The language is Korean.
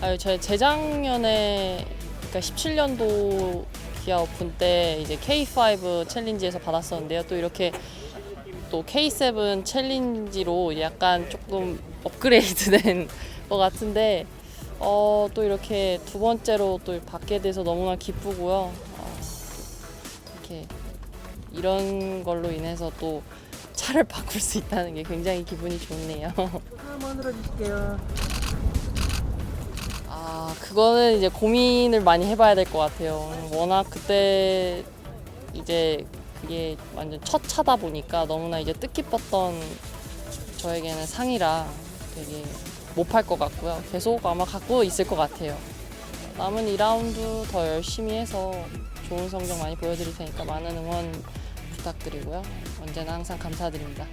아유, 저 재작년에 그러니까 17년도 기아 오픈 때 이제 K5 챌린지에서 받았었는데요. 또 이렇게 또 K7 챌린지로 약간 조금 업그레이드된 것 같은데 어, 또 이렇게 두 번째로 또 받게 돼서 너무나 기쁘고요. 어, 이렇게 이런 걸로 인해서 또 차를 바꿀 수 있다는 게 굉장히 기분이 좋네요. 한번 들어 주실게요. 아, 그거는 이제 고민을 많이 해봐야 될 것 같아요. 워낙 그때 이제 그게 완전 첫 차다 보니까 너무나 이제 뜻깊었던 저에게는 상이라 되게 못 팔 것 같고요. 계속 아마 갖고 있을 것 같아요. 남은 2라운드 더 열심히 해서 좋은 성적 많이 보여드릴 테니까 많은 응원 부탁드리고요. 언제나 항상 감사드립니다.